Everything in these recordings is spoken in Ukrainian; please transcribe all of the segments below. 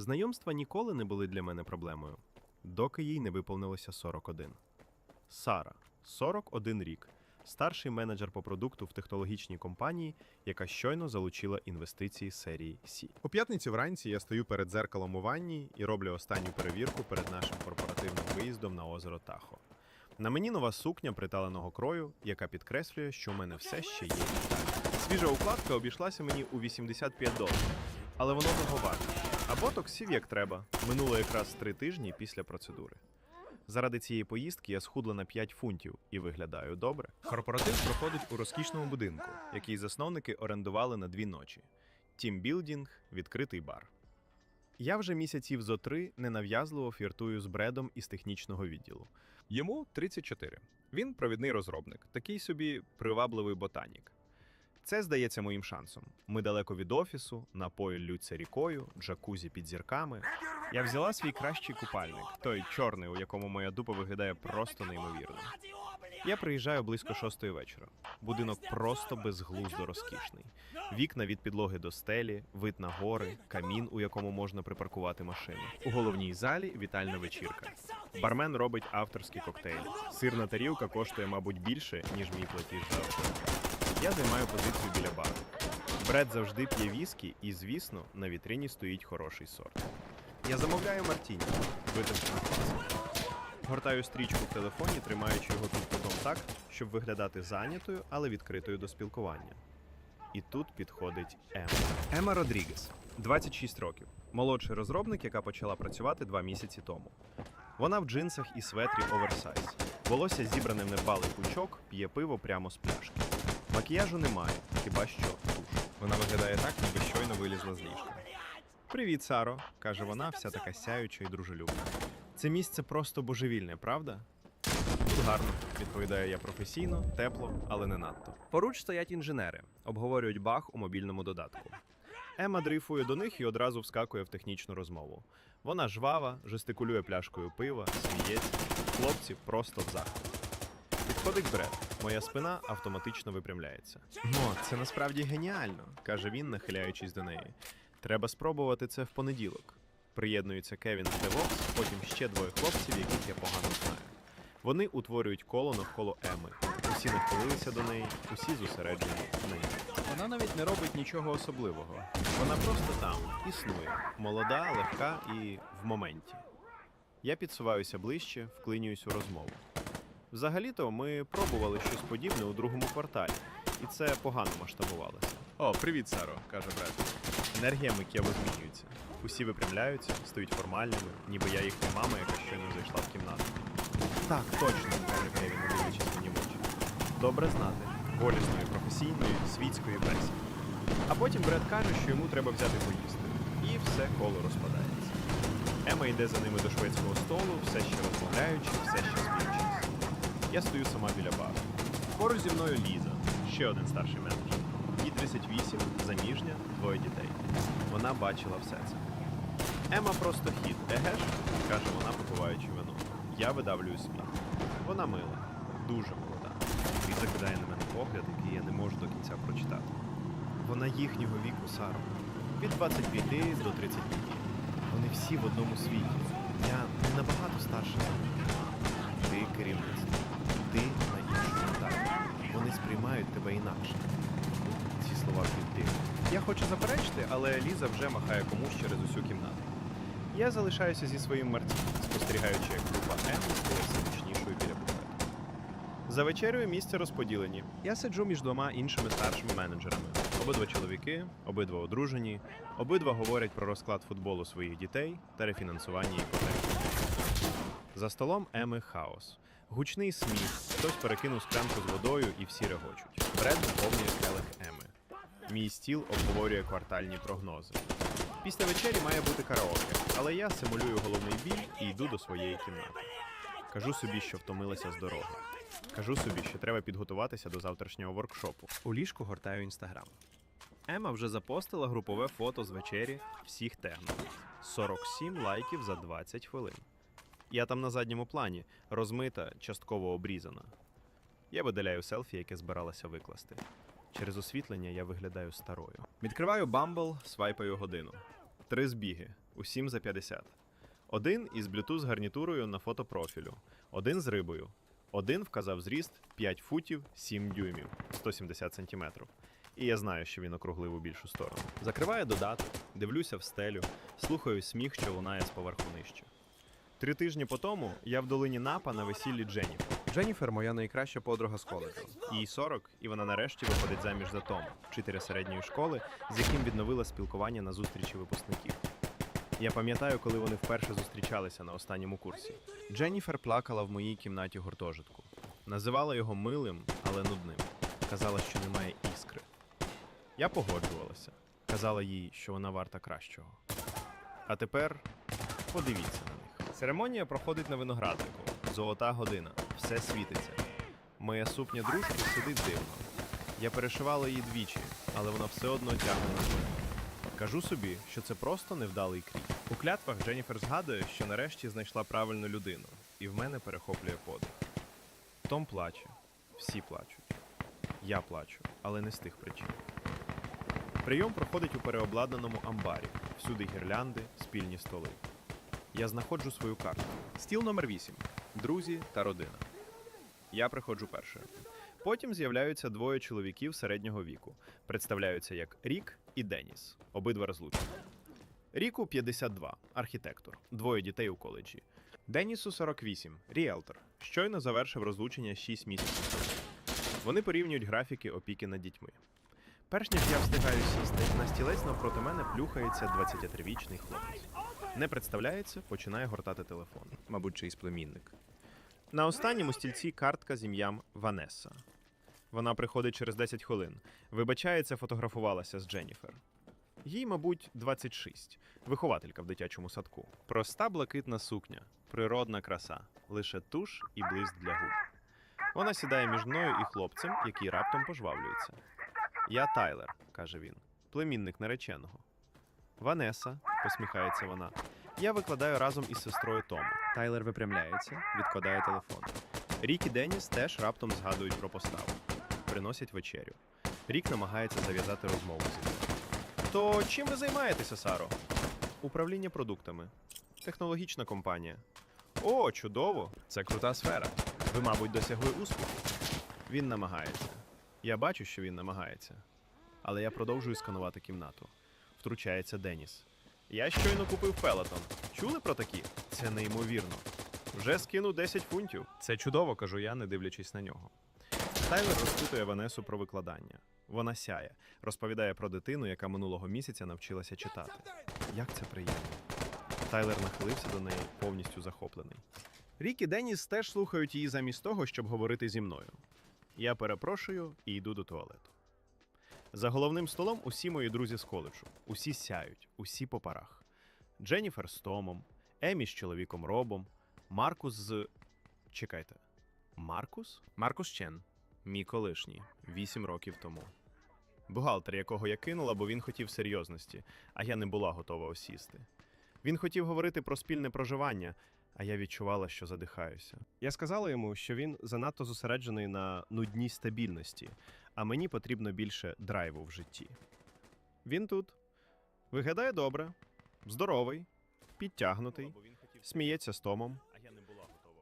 Знайомства ніколи не були для мене проблемою, доки їй не виповнилося 41. Сара, 41 рік, старший менеджер по продукту в технологічній компанії, яка щойно залучила інвестиції серії Сі. У п'ятниці вранці я стою перед дзеркалом у ванні і роблю останню перевірку перед нашим корпоративним виїздом на озеро Тахо. На мені нова сукня приталеного крою, яка підкреслює, що у мене все ще є. Свіжа укладка обійшлася мені у 85 доларів, але воно того варте. А ботокс сів як треба. Минуло якраз три тижні після процедури. Заради цієї поїздки я схудла на 5 фунтів і виглядаю добре. Корпоратив проходить у розкішному будинку, який засновники орендували на дві ночі: тімбілдінг, відкритий бар. Я вже місяців зо три ненав'язливо фліртую з Бредом із технічного відділу. Йому 34. Він провідний розробник, такий собі привабливий ботанік. Це здається моїм шансом. Ми далеко від офісу, напої ллються рікою, джакузі під зірками. Я взяла свій кращий купальник, той чорний, у якому моя дупа виглядає просто неймовірно. Я приїжджаю близько шостої вечора. Будинок просто безглуздо розкішний. Вікна від підлоги до стелі, вид на гори, камін, у якому можна припаркувати машину. У головній залі вітальна вечірка. Бармен робить авторський коктейль. Сирна тарілка коштує, мабуть, більше, ніж мій платіж за. Я займаю позицію біля бару. Бред завжди п'є віскі, і, звісно, на вітрині стоїть хороший сорт. Я замовляю Мартіні, на класику. Гортаю стрічку в телефоні, тримаючи його під кутом так, щоб виглядати зайнятою, але відкритою до спілкування. І тут підходить Ема. Ема Родрігес, 26 років, молодший розробник, яка почала працювати два місяці тому. Вона в джинсах і светрі оверсайз. Волосся зібране в недбалий пучок, п'є пиво прямо з пляшки. Макіяжу немає, хіба що туш. Вона виглядає так, ніби щойно вилізла з ліжка. Привіт, Саро, каже вона, вся така сяюча і дружелюбна. Це місце просто божевільне, правда? Тут гарно, відповідаю я професійно, тепло, але не надто. Поруч стоять інженери, обговорюють баг у мобільному додатку. Ема дрейфує до них і одразу вскакує в технічну розмову. Вона жвава, жестикулює пляшкою пива, сміється. Хлопці просто в захваті. Підходить Бред. Моя спина автоматично випрямляється. Мо, це насправді геніально, каже він, нахиляючись до неї. Треба спробувати це в понеділок. Приєднується Кевін з DevOps, потім ще двоє хлопців, яких я погано знаю. Вони утворюють коло навколо Еми. Усі нахилилися до неї, усі зосереджені ній. Вона навіть не робить нічого особливого. Вона просто там, існує, молода, легка і в моменті. Я підсуваюся ближче, вклинююсь у розмову. Взагалі-то ми пробували щось подібне у другому кварталі, і це погано масштабувалося. О, привіт, Саро, каже Бред. Енергія миттєво змінюється. Усі випрямляються, стають формальними, ніби я їхня мама, яка щойно зайшла в кімнату. Так, точно, каже Кевін, не дивлячись мені в очі. Добре знати, болісної, професійної, світської бесіди. А потім Бред каже, що йому треба взяти поїсти. І все коло розпадається. Ема йде за ними до шведського столу, все ще сміючись. Я стою сама біля бару. Поруч зі мною Ліза, ще один старший менеджер. Їй 38, заміжня, двоє дітей. Вона бачила все це. Ема просто хід, еге ж? каже вона, попиваючи вино. Я видавлюю сміх. Вона мила, дуже молода. Ліза кидає на мене погляд, який я не можу до кінця прочитати. Вона їхнього віку, Саро. Від 25 до 35. Вони всі в одному світі. Я набагато старша за них. Ти керівництво. Ти на іншому етапі. Вони сприймають тебе інакше. Ці слова підтримують. Я хочу заперечити, але Ліза вже махає комусь через усю кімнату. Я залишаюся зі своїм Мартіном, спостерігаючи, як група М стає все біля буфету. За вечерею місця розподілені. Я сиджу між двома іншими старшими менеджерами. Обидва чоловіки, обидва одружені, обидва говорять про розклад футболу своїх дітей та рефінансування іпотеки. За столом Еми хаос. Гучний сміх, хтось перекинув склянку з водою і всі регочуть. Бред наповнює келих Еми. Мій стіл обговорює квартальні прогнози. Після вечері має бути караоке, але я симулюю головний біль і йду до своєї кімнати. Кажу собі, що втомилася з дороги. Кажу собі, що треба підготуватися до завтрашнього воркшопу. У ліжку гортаю інстаграм. Ема вже запостила групове фото з вечері всіх тегнув. 47 лайків за 20 хвилин. Я там на задньому плані, розмита, частково обрізана. Я видаляю селфі, яке збиралася викласти. Через освітлення я виглядаю старою. Відкриваю Bumble, свайпаю годину. Три збіги. усім за 50. Один із Bluetooth гарнітурою на фотопрофілю, один з рибою. Один вказав зріст 5 футів 7 дюймів 170 сантиметрів. І я знаю, що він округлив у більшу сторону. Закриваю додаток, дивлюся в стелю, слухаю сміх, що лунає з поверху нижче. Три тижні по тому я в долині Напа на весіллі Дженніфер. Дженніфер моя найкраща подруга з коледжу. Їй 40, і вона нарешті виходить заміж за Тома, вчителя середньої школи, з яким відновила спілкування на зустрічі випускників. Я пам'ятаю, коли вони вперше зустрічалися на останньому курсі. Дженніфер плакала в моїй кімнаті гуртожитку. Називала його милим, але нудним. Казала, що немає іскри. Я погоджувалася. Казала їй, що вона варта кращого. А тепер подивіться. Церемонія проходить на винограднику. Золота година. Все світиться. Моя сукня дружки сидить дивно. Я перешивала її двічі, але вона все одно тягне на мене. Кажу собі, що це просто невдалий крік. У клятвах Дженніфер згадує, що нарешті знайшла правильну людину, і в мене перехоплює подих. Том плаче, всі плачуть. Я плачу, але не з тих причин. Прийом проходить у переобладнаному амбарі, всюди гірлянди, спільні столи. Я знаходжу свою карту. Стіл номер 8. Друзі та родина. Я приходжу першою. Потім з'являються двоє чоловіків середнього віку. Представляються як Рік і Деніс, обидва розлучені. Ріку 52, архітектор, двоє дітей у коледжі. Денісу 48, ріелтор. Щойно завершив розлучення 6 місяців. Вони порівнюють графіки опіки над дітьми. Перш ніж я встигаю сісти, на стілець навпроти мене плюхається 23-річний хлопець. Не представляється, починає гортати телефон. Мабуть, чийсь племінник. На останньому стільці картка з ім'ям Ванесса. Вона приходить через 10 хвилин. Вибачається, фотографувалася з Дженніфер. Їй, мабуть, 26, вихователька в дитячому садку. Проста блакитна сукня, природна краса, лише туш і блиск для губ. Вона сідає між мною і хлопцем, який раптом пожвавлюється. Я Тайлер, каже він, племінник нареченого. Ванеса, посміхається вона. Я викладаю разом із сестрою Тому. Тайлер випрямляється, відкладає телефон. Рік і Деніс теж раптом згадують про поставу. Приносять вечерю. Рік намагається зав'язати розмову зі мною. То чим ви займаєтеся, Саро? Управління продуктами. Технологічна компанія. О, чудово! Це крута сфера. Ви, мабуть, досягли успіху. Він намагається. Я бачу, що він намагається. Але я продовжую сканувати кімнату. Втручається Деніс. Я щойно купив пелетон. Чули про такі? Це неймовірно. Вже скинув 10 фунтів. Це чудово, кажу я, не дивлячись на нього. Тайлер розпитує Ванесу про викладання. Вона сяє, розповідає про дитину, яка минулого місяця навчилася читати. Як це приємно. Тайлер нахилився до неї, повністю захоплений. Рік і Деніс теж слухають її замість того, щоб говорити зі мною. Я перепрошую і йду до туалету. За головним столом усі мої друзі з коледжу. Усі сяють, усі по парах. Дженніфер з Томом, Емі з чоловіком Робом, Маркус з. Чекайте. Маркус? Маркус Чен, мій колишній, вісім років тому. Бухгалтер, якого я кинула, бо він хотів серйозності, а я не була готова осісти. Він хотів говорити про спільне проживання, а я відчувала, що задихаюся. Я сказала йому, що він занадто зосереджений на нудній стабільності, а мені потрібно більше драйву в житті. Він тут виглядає добре, здоровий, підтягнутий, сміється з Томом.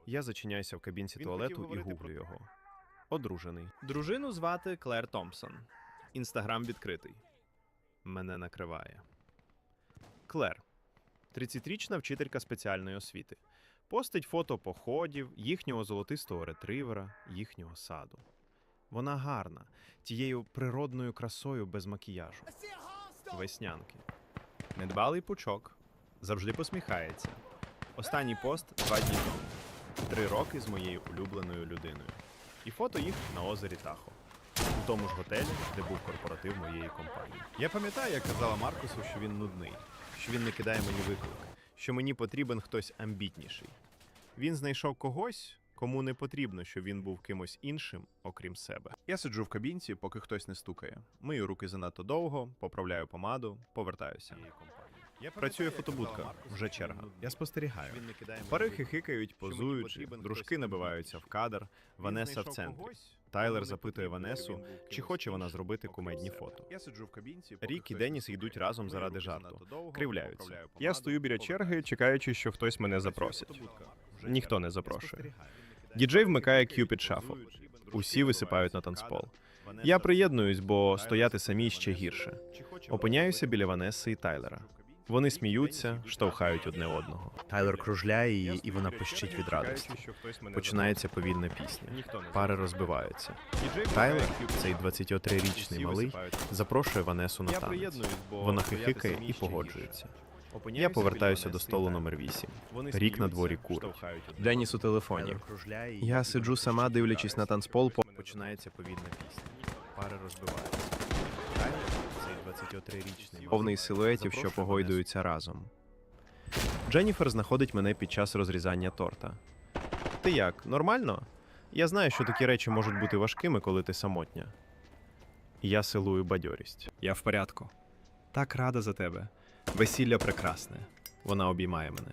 Я зачиняюся в кабінці туалету і гуглю його. Одружений. Дружину звати Клер Томпсон. Інстаграм відкритий. Мене накриває. Клер. 30-річна вчителька спеціальної освіти. Постить фото походів, їхнього золотистого ретривера, їхнього саду. Вона гарна, тією природною красою без макіяжу. Веснянки. Недбалий пучок. Завжди посміхається. Останній пост два дні тому. Три роки з моєю улюбленою людиною. І фото їх на озері Тахо. У тому ж готелі, де був корпоратив моєї компанії. Я пам'ятаю, як казала Маркусу, що він нудний, що він не кидає мені виклик, що мені потрібен хтось амбітніший. Він знайшов когось, кому не потрібно, щоб він був кимось іншим, окрім себе. Я сиджу в кабінці, поки хтось не стукає. Мию руки занадто довго, поправляю помаду, повертаюся. Працює фотобудка, вже черга. Я спостерігаю. Пари хихикають, позуючи, дружки набиваються в кадр, Ванеса в центрі. Тайлер запитує Ванесу, чи хоче вона зробити кумедні фото. Я сиджу в кабінці. Рік і Деніс йдуть разом заради жарту. Кривляються. Я стою біля черги, чекаючи, що хтось мене запросить. Ніхто не запрошує. Діджей вмикає Cupid Shuffle. Усі висипають на танцпол. Я приєднуюсь, бо стояти самі ще гірше. Опиняюся біля Ванеси і Тайлера. Вони сміються, штовхають одне одного. Тайлер кружляє її, і вона пищить від радості. Починається повільна пісня. Пари розбиваються. Тайлер, цей 23-річний малий, запрошує Ванесу на танець. бо Вона хихикає і погоджується. Я повертаюся до столу номер 8. Рік на дворі курить. Деніс у телефоні. Я сиджу сама, дивлячись на танцпол. Починається повільна пісня. Пари розбиваються. Тайлер, цей 23-річний Повний силуетів, що погойдуються разом. Дженніфер знаходить мене під час розрізання торта. Ти як, нормально? Я знаю, що такі речі можуть бути важкими, коли ти самотня. Я силую бадьорість. Я в порядку. Так рада за тебе. Весілля прекрасне. Вона обіймає мене.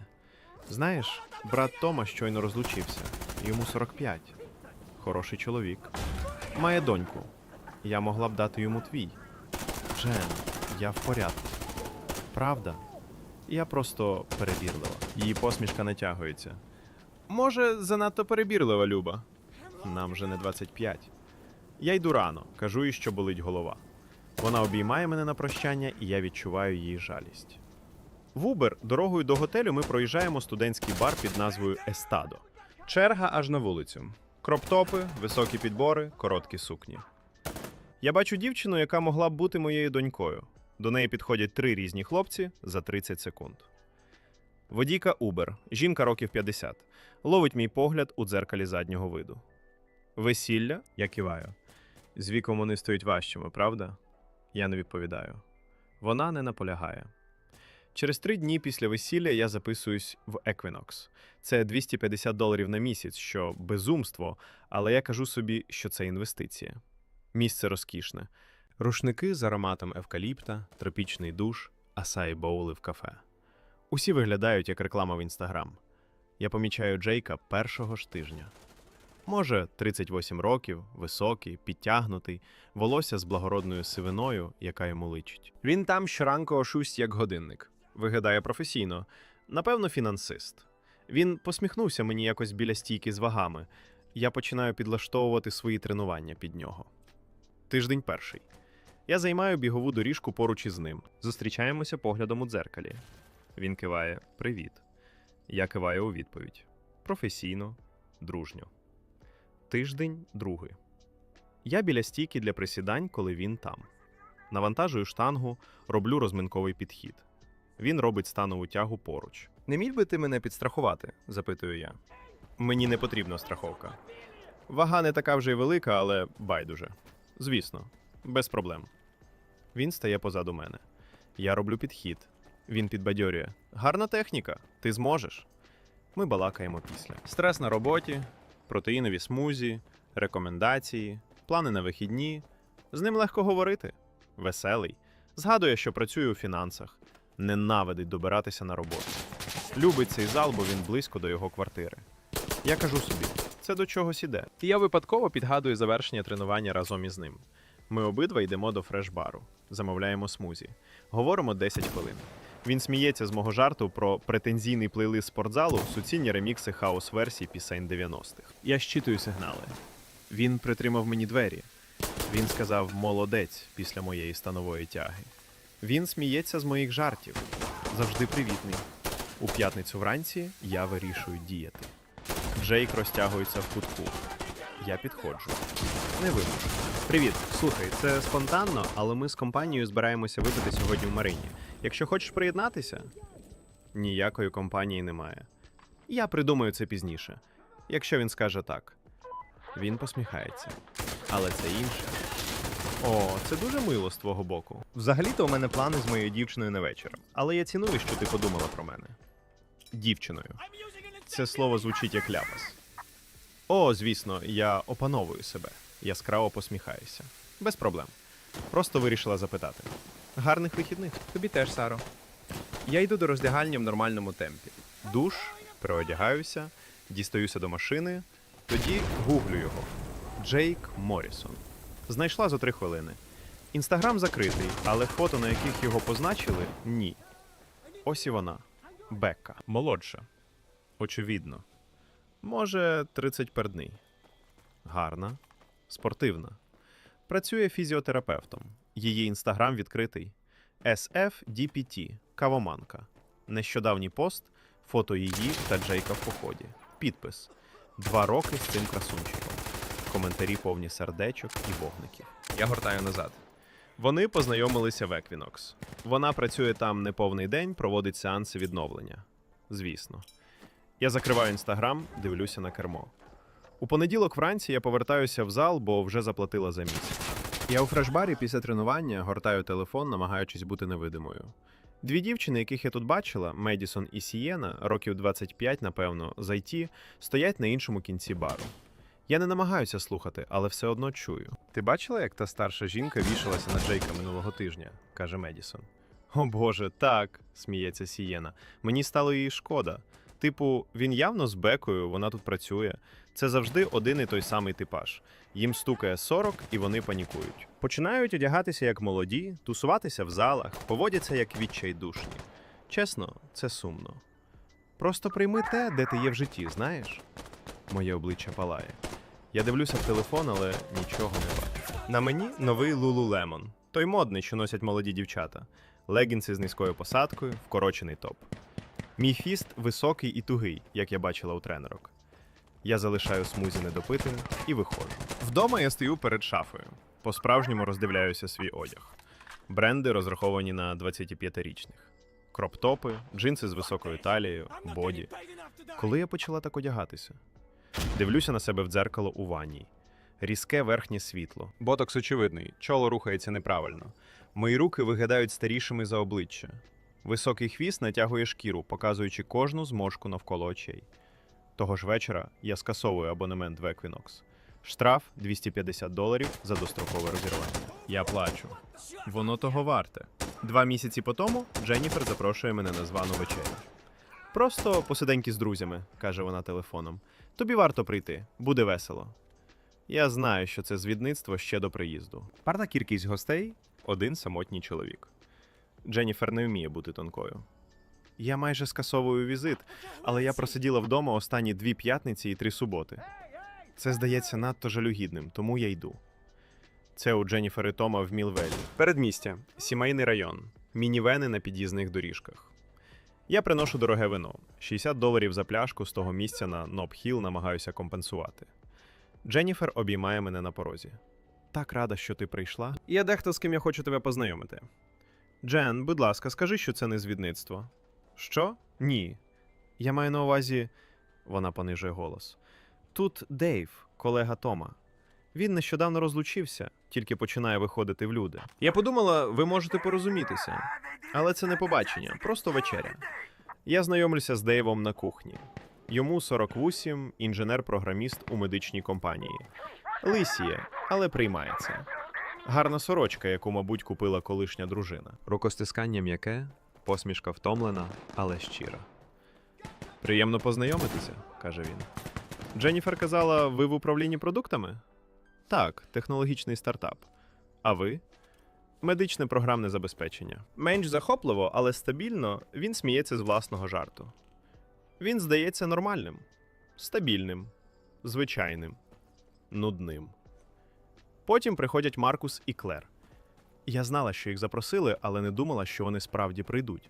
Знаєш, брат Тома щойно розлучився. Йому 45. Хороший чоловік. Має доньку. Я могла б дати йому твій. Джен, я в порядку. Правда? Я просто перебірлива. Її посмішка натягується. Може, занадто перебірлива, Люба. Нам же не 25. Я йду рано, кажу їй, що болить голова. Вона обіймає мене на прощання, і я відчуваю її жалість. В Убер дорогою до готелю ми проїжджаємо студентський бар під назвою Естадо. Черга аж на вулицю. Кроптопи, високі підбори, короткі сукні. Я бачу дівчину, яка могла б бути моєю донькою. До неї підходять три різні хлопці за 30 секунд. Водійка Убер, жінка років 50, ловить мій погляд у дзеркалі заднього виду. Весілля? Я киваю. З віком вони стають важчими, правда? Я не відповідаю. Вона не наполягає. Через три дні після весілля я записуюсь в Equinox. Це 250 доларів на місяць, що безумство, але я кажу собі, що це інвестиція. Місце розкішне. Рушники з ароматом евкаліпта, тропічний душ, асаї боули в кафе. Усі виглядають як реклама в інстаграм. Я помічаю Джейка першого ж тижня. Може, 38 років, високий, підтягнутий, волосся з благородною сивиною, яка йому личить. Він там щоранку о шусть як годинник. Виглядає професійно, напевно, фінансист. Він посміхнувся мені якось біля стійки з вагами. Я починаю підлаштовувати свої тренування під нього. Тиждень перший. Я займаю бігову доріжку поруч із ним. Зустрічаємося поглядом у дзеркалі. Він киває Привіт. Я киваю у відповідь. Професійно, дружньо. Тиждень другий. Я біля стійки для присідань, коли він там. Навантажую штангу, роблю розминковий підхід. Він робить станову тягу поруч. Не міг би ти мене підстрахувати? запитую я. Мені не потрібна страховка. Вага не така вже й велика, але байдуже. Звісно, без проблем. Він стає позаду мене. Я роблю підхід. Він підбадьорює. Гарна техніка, ти зможеш. Ми балакаємо після. Стрес на роботі, протеїнові смузі, рекомендації, плани на вихідні. З ним легко говорити. Веселий. Згадує, що працює у фінансах. Ненавидить добиратися на роботу. Любить цей зал, бо він близько до його квартири. Я кажу собі, це до чогось іде. І я випадково підгадую завершення тренування разом із ним. Ми обидва йдемо до фреш-бару, замовляємо смузі, говоримо 10 хвилин. Він сміється з мого жарту про претензійний плейлист спортзалу, суцільні ремікси хаос-версій пісень 90-х. Я щитую сигнали. Він притримав мені двері. Він сказав молодець після моєї станової тяги. Він сміється з моїх жартів. Завжди привітний. У п'ятницю вранці я вирішую діяти. Джейк розтягується в кутку. Я підходжу. Не вимушено. Привіт, слухай, це спонтанно, але ми з компанією збираємося випити сьогодні в Марині. Якщо хочеш приєднатися, ніякої компанії немає. Я придумаю це пізніше, якщо він скаже так. Він посміхається. Але це інше. О, це дуже мило з твого боку. Взагалі-то у мене плани з моєю дівчиною на вечір. Але я ціную, що ти подумала про мене. Дівчиною. Це слово звучить як ляпас. О, звісно, я опановую себе. Яскраво посміхаюся. Без проблем. Просто вирішила запитати. Гарних вихідних. Тобі теж, Саро. Я йду до роздягальні в нормальному темпі. Душ, переодягаюся, дістаюся до машини, тоді гуглю його. Джейк Морісон. Знайшла за три хвилини. Інстаграм закритий, але фото, на яких його позначили, ні. Ось і вона. Бекка. Молодша. Очевидно. Може, 30 пердний. Гарна, спортивна. Працює фізіотерапевтом. Її інстаграм відкритий. SFDPT Кавоманка. Нещодавній пост, фото її та Джейка в поході. Підпис: Два роки з цим красунчиком. Коментарі повні сердечок і вогників. Я гортаю назад. Вони познайомилися в Equinox. Вона працює там не повний день, проводить сеанси відновлення. Звісно. Я закриваю інстаграм, дивлюся на кермо. У понеділок вранці я повертаюся в зал, бо вже заплатила за місяць. Я у фрешбарі після тренування гортаю телефон, намагаючись бути невидимою. Дві дівчини, яких я тут бачила, Медісон і Сієна, років 25, напевно, з IT, стоять на іншому кінці бару. Я не намагаюся слухати, але все одно чую. Ти бачила, як та старша жінка вішалася на Джейка минулого тижня? каже Медісон. О Боже, так, сміється Сієна. Мені стало її шкода. Типу, він явно з бекою, вона тут працює. Це завжди один і той самий типаж. Їм стукає 40 і вони панікують. Починають одягатися як молоді, тусуватися в залах, поводяться як відчайдушні. Чесно, це сумно. Просто прийми те, де ти є в житті, знаєш? Моє обличчя палає. Я дивлюся в телефон, але нічого не бачу. На мені новий Lululemon. Той модний, що носять молоді дівчата. Легінси з низькою посадкою, вкорочений топ. Мій фіст високий і тугий, як я бачила у тренерок. Я залишаю смузі недопитою і виходжу. Вдома я стою перед шафою. По-справжньому роздивляюся свій одяг. Бренди розраховані на 25-річних. Кроп-топи, джинси з високою талією, боді. Коли я почала так одягатися? Дивлюся на себе в дзеркало у ванній. Різке верхнє світло. Ботокс очевидний, чоло рухається неправильно. Мої руки виглядають старішими за обличчя. Високий хвіст натягує шкіру, показуючи кожну зморшку навколо очей. Того ж вечора я скасовую абонемент в Equinox. Штраф 250 доларів за дострокове розірвання. Я плачу. Воно того варте. Два місяці по тому Дженніфер запрошує мене на звану вечерю. Просто посиденьки з друзями, каже вона телефоном. Тобі варто прийти, буде весело. Я знаю, що це звідництво ще до приїзду. Парна кількість гостей один самотній чоловік. Дженніфер не вміє бути тонкою. Я майже скасовую візит, але я просиділа вдома останні дві п'ятниці і три суботи. Це здається надто жалюгідним, тому я йду. Це у Дженніфер і Тома в Мілвелі. Передмістя, сімейний район, мінівени на під'їзних доріжках. Я приношу дороге вино. 60 доларів за пляшку з того місця на Ноб-Хіл намагаюся компенсувати. Дженніфер обіймає мене на порозі. Так рада, що ти прийшла. Є дехто, з ким я хочу тебе познайомити. Джен, будь ласка, скажи, що це не звідництво. Що? Ні. Я маю на увазі. Вона понижує голос. Тут Дейв, колега Тома. Він нещодавно розлучився, тільки починає виходити в люди. Я подумала, ви можете порозумітися. Але це не побачення, просто вечеря. Я знайомлюся з Дейвом на кухні. Йому 48, інженер-програміст у медичній компанії. Лисіє, але приймається. Гарна сорочка, яку, мабуть, купила колишня дружина. Рукостискання м'яке, посмішка втомлена, але щира. Приємно познайомитися, каже він. Дженніфер казала, ви в управлінні продуктами? Так, технологічний стартап. А ви? Медичне програмне забезпечення. Менш захопливо, але стабільно він сміється з власного жарту. Він здається нормальним, стабільним, звичайним, нудним. Потім приходять Маркус і Клер. Я знала, що їх запросили, але не думала, що вони справді прийдуть.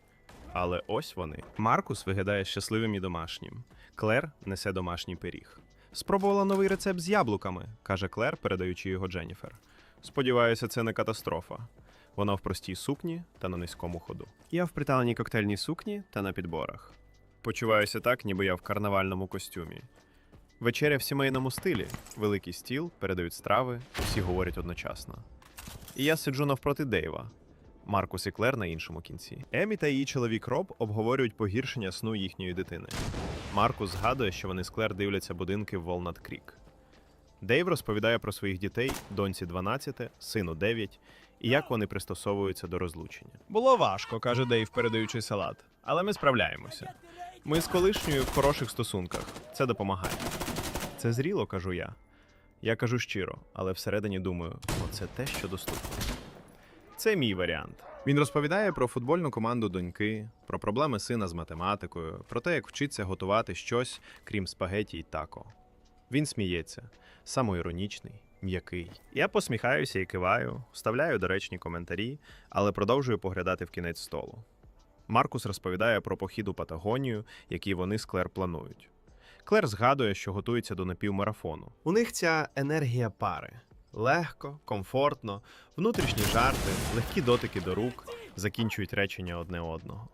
Але ось вони. Маркус виглядає щасливим і домашнім. Клер несе домашній пиріг. Спробувала новий рецепт з яблуками, каже Клер, передаючи його Дженніфер. Сподіваюся, це не катастрофа. Вона в простій сукні та на низькому ходу. Я в приталеній коктейльній сукні та на підборах. Почуваюся так, ніби я в карнавальному костюмі. Вечеря в сімейному стилі. Великий стіл, передають страви, усі говорять одночасно. І я сиджу навпроти Дейва. Маркус і Клер на іншому кінці. Емі та її чоловік Роб обговорюють погіршення сну їхньої дитини. Маркус згадує, що вони з Клер дивляться будинки в Волнат Крік. Дейв розповідає про своїх дітей, доньці 12, сину 9, і як вони пристосовуються до розлучення. Було важко, каже Дейв, передаючи салат, але ми справляємося. Ми з колишньою в хороших стосунках. Це допомагає. Це зріло, кажу я. Я кажу щиро, але всередині думаю, оце те, що доступно. Це мій варіант. Він розповідає про футбольну команду доньки, про проблеми сина з математикою, про те, як вчиться готувати щось, крім спагеті й тако. Він сміється, самоіронічний, м'який. Я посміхаюся і киваю, вставляю доречні коментарі, але продовжую поглядати в кінець столу. Маркус розповідає про похід у Патагонію, який вони з Клер планують. Клер згадує, що готується до напівмарафону. У них ця енергія пари. Легко, комфортно, внутрішні жарти, легкі дотики до рук, закінчують речення одне одного.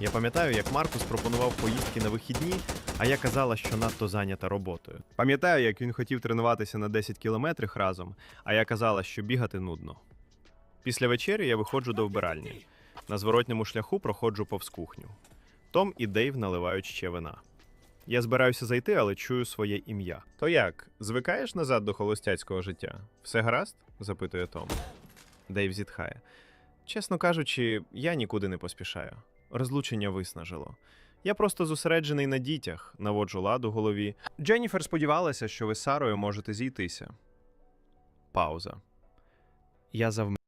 Я пам'ятаю, як Маркус пропонував поїздки на вихідні, а я казала, що надто зайнята роботою. Пам'ятаю, як він хотів тренуватися на 10 кілометрів разом, а я казала, що бігати нудно. Після вечері я виходжу до вбиральні. На зворотньому шляху проходжу повз кухню. Том і Дейв наливають ще вина. Я збираюся зайти, але чую своє ім'я. То як, звикаєш назад до холостяцького життя? Все гаразд? запитує Том. Дейв зітхає. Чесно кажучи, я нікуди не поспішаю. Розлучення виснажило. Я просто зосереджений на дітях, наводжу ладу в голові. Дженніфер сподівалася, що ви з Сарою можете зійтися. Пауза. Я завмер.